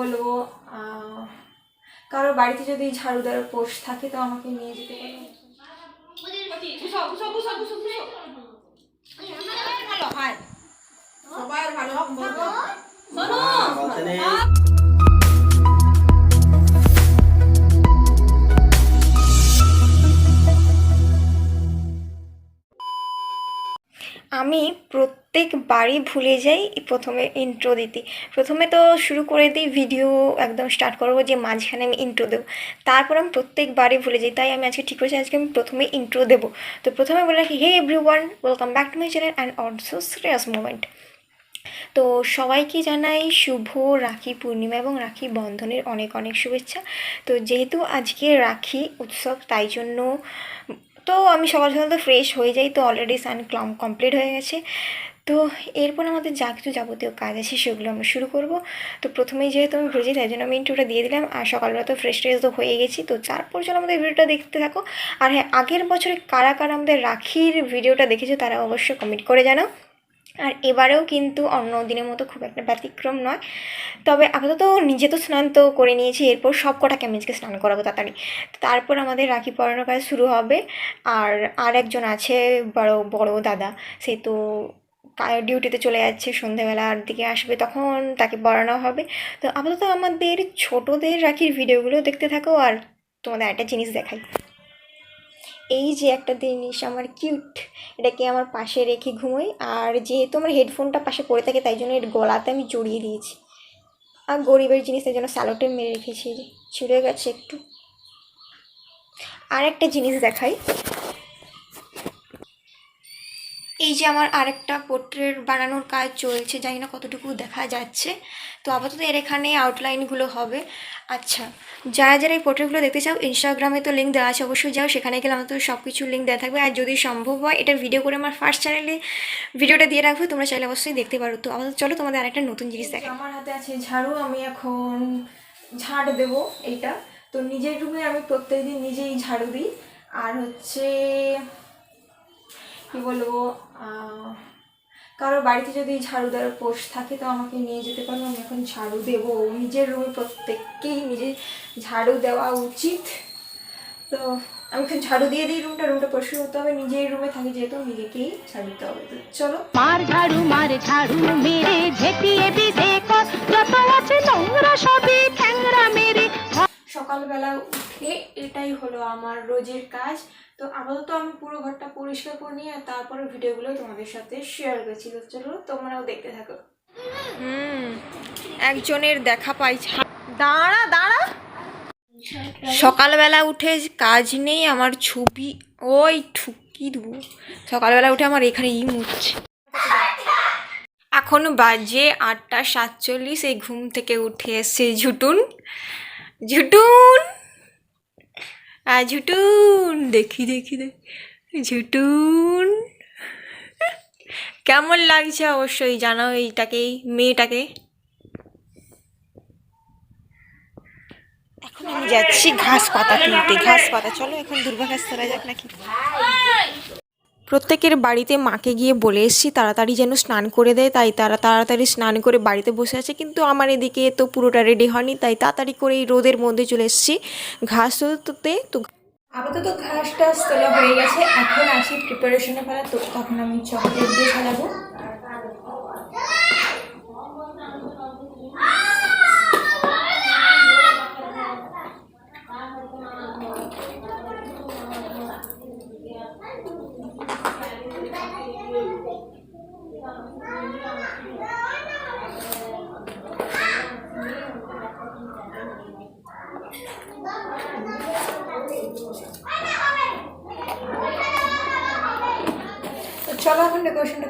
বলব কারোর বাড়িতে যদি ঝাড়ু দেওয়ার পোষ থাকে তো আমাকে নিয়ে যেতে পারো আমি প্রত্যেকবারই ভুলে যাই প্রথমে ইন্ট্রো দিতে। প্রথমে তো শুরু করে দিই ভিডিও একদম স্টার্ট করব যে মাঝখানে আমি ইন্ট্রো দেবো। তারপর আমি প্রত্যেকবারই ভুলে যাই, তাই আমি আজকে ঠিক করেছি, আজকে আমি প্রথমে ইন্ট্রো দেবো। তো প্রথমে বলে রাখি hey everyone welcome back to my channel and also serious moment তো সবাইকে জানাই শুভ রাখি পূর্ণিমা এবং রাখি বন্ধনের অনেক অনেক শুভেচ্ছা। তো যেহেতু আজকে রাখি উৎসব, তাই জন্য তো আমি সকাল সকাল তো ফ্রেশ হয়ে যাই, তো অলরেডি সান কমপ্লিট হয়ে গেছে। তো এরপর আমাদের যা কিছু যাবতীয় কাজ আছে সেগুলো আমরা শুরু করব। তো প্রথমেই যেহেতু আমি ভেজে তাই জন্য আমি ইন্টুটা দিয়ে দিলাম। আর সকালবেলা তো ফ্রেশ ট্রেশ তো হয়ে গেছি। তো তারপর চলো আমাদের ভিডিওটা দেখতে থাকো। আর হ্যাঁ আগের বছরে কারা কারা আমাদের রাখির ভিডিওটা দেখেছ তারা অবশ্যই কমেন্ট করে জানাও। আর এবারেও কিন্তু অন্য দিনের মতো খুব একটা ব্যতিক্রম নয়। তবে আপাতত নিজে তো স্নান তো করে নিয়েছি, এরপর সব কটাকে আমি আজকে স্নান করাবো তাড়াতাড়ি। তারপর আমাদের রাখি পরানোর কাজ শুরু হবে। আর আর একজন আছে বড় বড় দাদা, সে তো ডিউটিতে চলে যাচ্ছে, সন্ধেবেলার দিকে আসবে, তখন তাকে পড়ানো হবে। তো আপাতত আমাদের ছোটদের রাখির ভিডিওগুলো দেখতে থাকো আর তোমাদের একটা জিনিস দেখাই। এই যে একটা জিনিস আমার কিউট এটাকে আমার পাশে রেখে ঘুমোই? আর যেহেতু আমার হেডফোনটা পাশে পড়ে থাকে, তাই জন্য এর গলাতে আমি জড়িয়ে দিয়েছি। আর গরিবের জিনিস, তাই জন্য স্যালোটে মেরে রেখেছি ছিঁড়ে গেছে একটু। আর একটা জিনিস দেখাই। এই যে আমার আরেকটা পোর্ট্রেট বানানোর কাজ চলছে জানি না কতটুকু দেখা যাচ্ছে। তো আপাতত এর এখানে আউটলাইনগুলো হবে। আচ্ছা যারা যারা এই পোর্ট্রেটগুলো দেখতে চাও ইনস্টাগ্রামে তো লিঙ্ক দেওয়া আছে অবশ্যই যাও। সেখানে গেলে আমার তো সব কিছু লিঙ্ক দেওয়া থাকবে। আর যদি সম্ভব হয় এটা ভিডিও করে আমার ফার্স্ট চ্যানেলে ভিডিওটা দিয়ে রাখব তোমরা চাইলে অবশ্যই দেখতে পারো। তো আপাতত চলো তোমাদের আরেকটা নতুন জিনিস দেখা আমার হাতে আছে ঝাড়ু আমি এখন ঝাড় দেবো এইটা। তো নিজের রুমে আমি প্রত্যেকদিন নিজেই ঝাড়ু দিই। আর হচ্ছে কি বলব কারোর বাড়িতে যদি ঝাড়ু দেওয়ার পোষ থাকে তো আমাকে নিয়ে যেতে পারো, আমি এখন ঝাড়ু দেবো। নিজের রুমে প্রত্যেককেই নিজে ঝাড়ু দেওয়া উচিত। তো আমি এখন ঝাড়ু দিয়ে দিই রুমটা রুমটা পরিষ্কার করতে হবে, নিজের রুমে থাকি যেহেতু নিজেকেই ঝাড়ু দিতে হবে। চলো। মার ঝাড়ু মার ঝাড়ু, মেরে ঝেঁটিয়ে কর। যত আছে নোংরা সবই ঠ্যাংরা মেরে। সকালবেলা উঠে এটাই হলো আমার রোজের কাজ। তো আপাতত আমি পুরো ঘরটা পরিষ্কার করে আর তারপরে ভিডিওগুলো তোমাদের সাথে শেয়ার করছি। তো চলো তোমরাও দেখতে থাকো। হুম, একজনের দেখা পাই দাঁড়া দাঁড়া। সকালবেলা উঠে কাজ নেই, আমার ছবি, ওই ঠুকি দেবো সকালবেলা উঠে আমার এখানে ই মুছছে। এখন বাজে আটটা সাতচল্লিশ, এই ঘুম থেকে উঠে এসছে ঝুটুন। ঝুটুন। আর ঝুটুন, দেখি দেখি দেখি। ঝুটুন। কেমন লাগছে অবশ্যই জানাও এইটাকে মেয়েটাকে। এখন আমি যাচ্ছি ঘাস পাতা তুলতে ঘাস পাতা, চলো এখন দুর্বা ঘাস তোলা যাক নাকি। প্রত্যেকের বাড়িতে মাকে গিয়ে বলে এসেছি, তাড়াতাড়ি যেন স্নান করে দেয়। তাই তারা তাড়াতাড়ি স্নান করে বাড়িতে বসে আছে। কিন্তু আমার এদিকে তো পুরোটা রেডি হয়নি, তাই তাড়াতাড়ি করে এই রোদের মধ্যে চলে এসেছি। ঘাস তুলতে তো আপাতত ঘাস টাস তোলা হয়ে গেছে। এখন আসি প্রিপারেশনে ফেলা তো তখন আমি চকলেট দিয়ে ফেলাবো চলো এখন ডেকোরেশনটা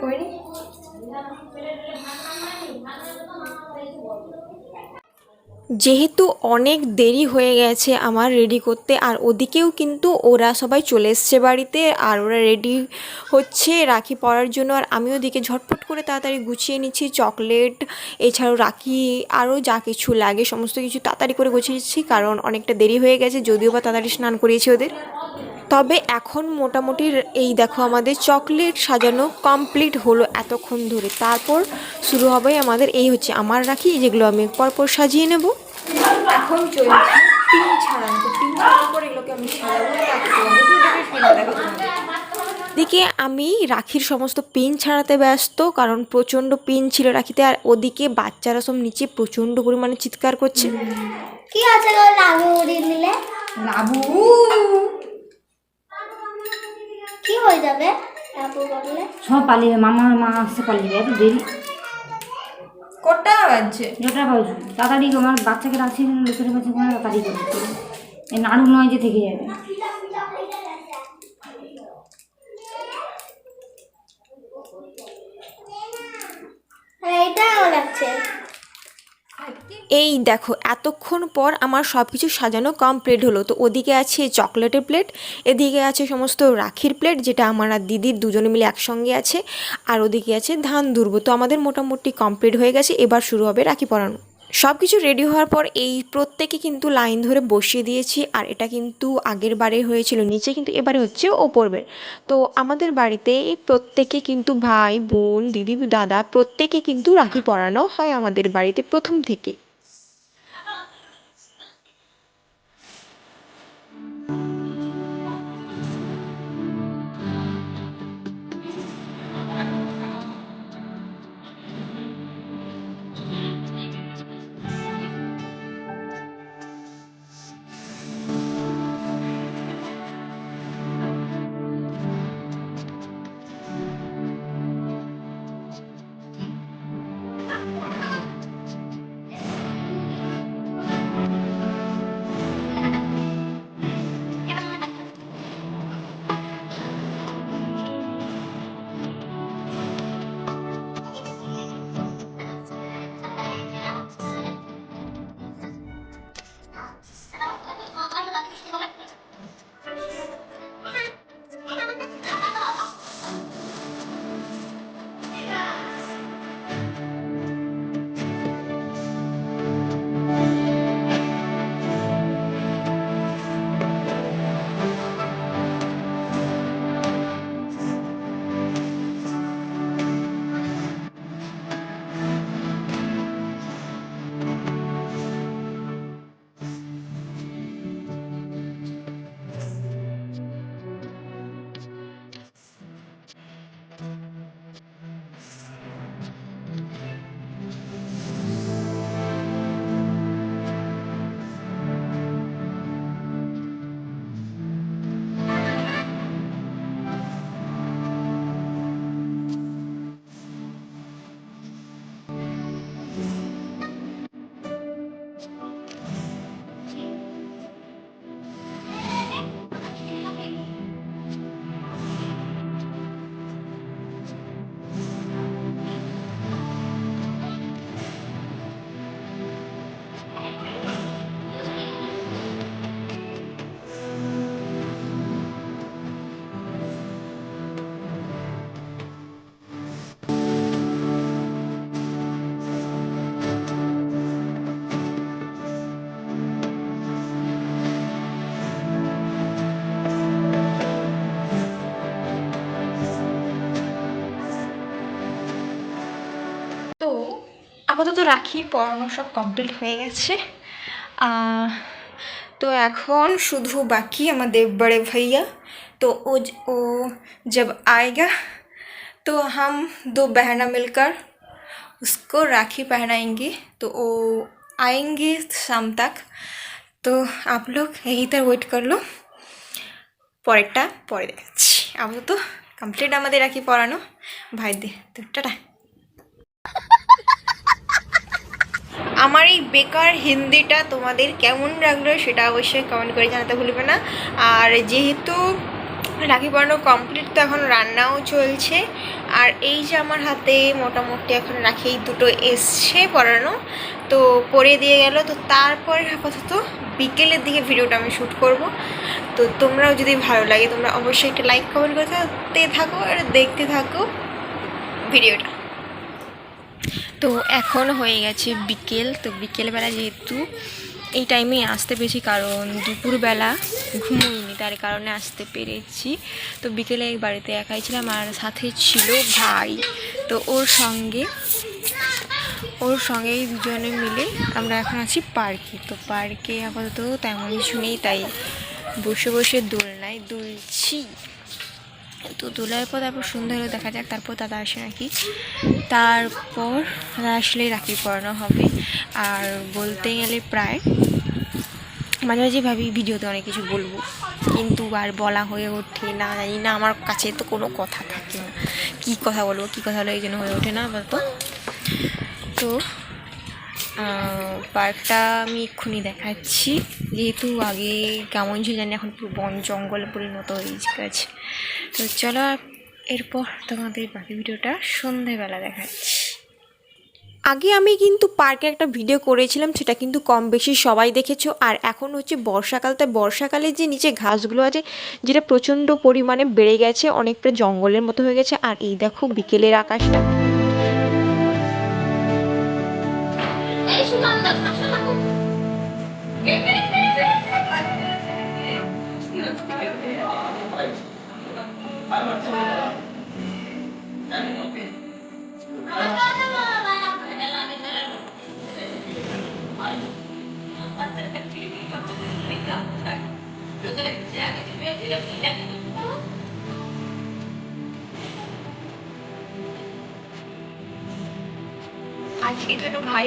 যেহেতু অনেক দেরি হয়ে গেছে আমার রেডি করতে, আর ওদিকেও কিন্তু ওরা সবাই চলে এসছে বাড়িতে, আর ওরা রেডি হচ্ছে রাখি পরার জন্য। আর আমি ওদিকে ঝটপট করে তাড়াতাড়ি গুছিয়ে নিচ্ছি চকলেট এছাড়াও রাখি, আরও যা কিছু লাগে, সমস্ত কিছু তাড়াতাড়ি করে গুছিয়ে নিচ্ছি, কারণ অনেকটা দেরি হয়ে গেছে, যদিও বা তাড়াতাড়ি স্নান করিয়েছি ওদের। তবে এখন মোটামুটি এই দেখো আমাদের চকলেট সাজানো কমপ্লিট হলো এতক্ষণ ধরে। তারপর শুরু হবে আমাদের এই হচ্ছে আমার রাখি যেগুলো আমি পরপর সাজিয়ে নেব। এখন চলছে পিন ছাড়ানো। তো পিন ছাড়ানোর পর এগুলোকে আমি সাজাবো দিকে আমি রাখির সমস্ত পিন ছাড়াতে ব্যস্ত কারণ প্রচণ্ড পিন ছিল রাখিতে আর ওদিকে বাচ্চারা সব নিচে প্রচণ্ড পরিমাণে চিৎকার করছে। কি আছে লাভে দিলে লাবু? কি হয়ে যাবে সব পালিয়ে মামার মা আসছে পালিয়ে এত দেরি। কটা বাজছে? যেটা বাজু তাড়াতাড়ি আমার বাচ্চাকে রাখছি লোকের কাছে কোনো তাড়াতাড়ি করতে এই নাড়ু নয় যে থেকে যাবে। আর এইটাও লাগছে। এই দেখো, এতক্ষণ পর আমার সব কিছু সাজানো কমপ্লিট হলো। তো ওদিকে আছে চকলেটের প্লেট এদিকে আছে সমস্ত রাখির প্লেট যেটা আমার আর দিদির দুজনে মিলে একসঙ্গে আছে, আর ওদিকে আছে ধান দুর্ব তো আমাদের মোটামুটি কমপ্লিট হয়ে গেছে, এবার শুরু হবে রাখি পরানো। সব কিছু রেডি হওয়ার পর এই প্রত্যেকে কিন্তু লাইন ধরে বসিয়ে দিয়েছি, আর এটা কিন্তু আগের বারে হয়েছিল, নিচে কিন্তু এবারে হচ্ছে ওপরবের তো আমাদের বাড়িতে প্রত্যেকে কিন্তু ভাই, বোন, দিদি, দাদা, প্রত্যেকে কিন্তু রাখি পরানো হয় আমাদের বাড়িতে প্রথম থেকে। আপাতত রাখি পড়ানো সব কমপ্লিট হয়ে গেছে আহ, তো এখন শুধু বাকি আমাদের बड़े भैया तो वो ज- वो जब आएगा तो हम दो बहना मिलकर उसको राखी पहनाएंगे तो वो आएंगे शाम तक তো आप लोग यहीं तक ওয়েট করলো পরেরটা পরে দেখাচ্ছি আপাতত কমপ্লিট আমাদের রাখি পড়ানো ভাই দিয়ে তো টাটা আমার এই বেকার হিন্দিটা তোমাদের কেমন লাগল সেটা অবশ্যই কমেন্ট করে জানাতে ভুলবে না। আর যেহেতু রাখি পরানো কমপ্লিট তো এখন রান্নাও চলছে। আর এই যে আমার হাতে মোটামুটি এখন রাখি দুটো এসছে পরানো তো পরে দিয়ে গেল। তো তারপরে আপাতত বিকেলের দিকে ভিডিওটা আমি শ্যুট করব। তো তোমরাও যদি ভালো লাগে, তোমরা অবশ্যই একটা লাইক কমেন্ট করতে থাকো আর দেখতে থাকো ভিডিওটা। তো এখন হয়ে গেছে বিকেল, তো বিকেলবেলা যেহেতু এই টাইমে আসতে পেরেছি, কারণ দুপুরবেলা ঘুমোইনি, তার কারণে আসতে পেরেছি। তো বিকেলে বাড়িতে একাই ছিলাম, আর সাথে ছিল ভাই। তো ওর সঙ্গে ওর সঙ্গে দুজনে মিলে আমরা এখন আছি পার্কে। তো পার্কে আপাতত তেমন কিছু নেই, তাই বসে বসে দোলনায় দুলছি। তো দোলার পর তারপর সুন্দর হলে, দেখা যাক তারপর দাদা আসে নাকি। তারপর দাদা আসলেই রাখি পড়ানো হবে। আর বলতে গেলে প্রায় মাঝে মাঝে ভাবি ভিডিওতে অনেক কিছু বলব, কিন্তু আর বলা হয়ে ওঠে না, জানি না, আমার কাছে তো কোনো কথা থাকে না। কী কথা বলব, কী কথা বলব এই জন্য হয়ে ওঠে না আপাতত। তো পার্কটা আমি এক্ষুনি দেখাচ্ছি। যেহেতু আগে কেমন ছিল জানি এখন পুরো বন জঙ্গলে পরিণত হয়ে গেছে। তো চলো এরপর তোমাদের বাকি ভিডিওটা সন্ধেবেলা দেখাচ্ছি। আগে আমি কিন্তু পার্কে একটা ভিডিও করেছিলাম, সেটা কিন্তু কম বেশি সবাই দেখেছ। আর এখন হচ্ছে বর্ষাকাল তাই বর্ষাকালে যে নিচে ঘাসগুলো আছে, যেটা প্রচণ্ড পরিমাণে বেড়ে গেছে, অনেকটা জঙ্গলের মতো হয়ে গেছে। আর এই দেখো বিকেলের আকাশটা। আজকে তো একটু ভাই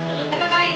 গাইছে ভাই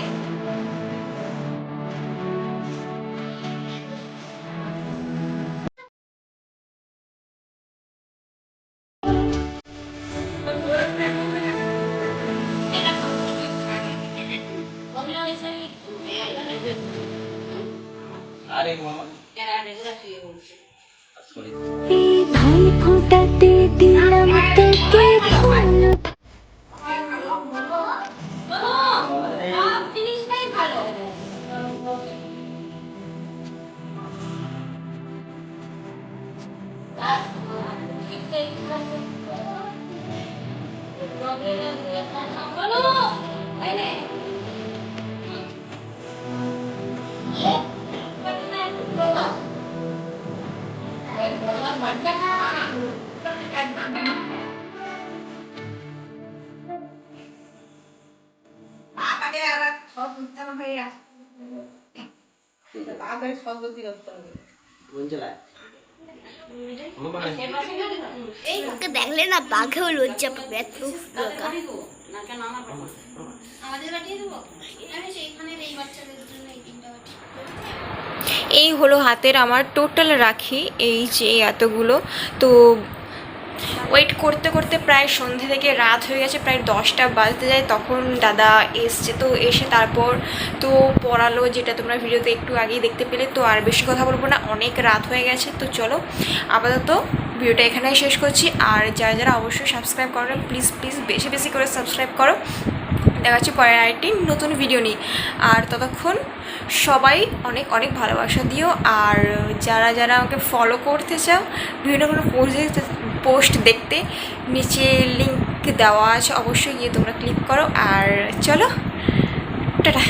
ওকে দেখলে না বাঘেও লজ্জা পাবে এত দরকার এই হলো হাতের আমার টোটাল রাখি, এই যে এতগুলো। তো ওয়েট করতে করতে প্রায় সন্ধে থেকে রাত হয়ে গেছে, প্রায় দশটা বাজতে যায়, তখন দাদা এসছে। তো এসে তারপর তো পড়ালো, যেটা তোমরা ভিডিওতে একটু আগেই দেখতে পেলে। তো আর বেশি কথা বলব না, অনেক রাত হয়ে গেছে। তো চলো, আপাতত ভিডিওটা এখানেই শেষ করছি। আর যারা যারা অবশ্যই সাবস্ক্রাইব করেন প্লিজ প্লিজ বেশি বেশি করে সাবস্ক্রাইব করো। দেখা হচ্ছে পরের আরেকটি নতুন ভিডিও নিয়ে। আর ততক্ষণ সবাই অনেক অনেক ভালোবাসা দিও। আর যারা যারা আমাকে ফলো করতে চাও, বিভিন্ন কোনো পোস্ট পোস্ট দেখতে, নিচে লিঙ্ক দেওয়া আছে, অবশ্যই গিয়ে তোমরা ক্লিক করো। আর চলো, টাটা।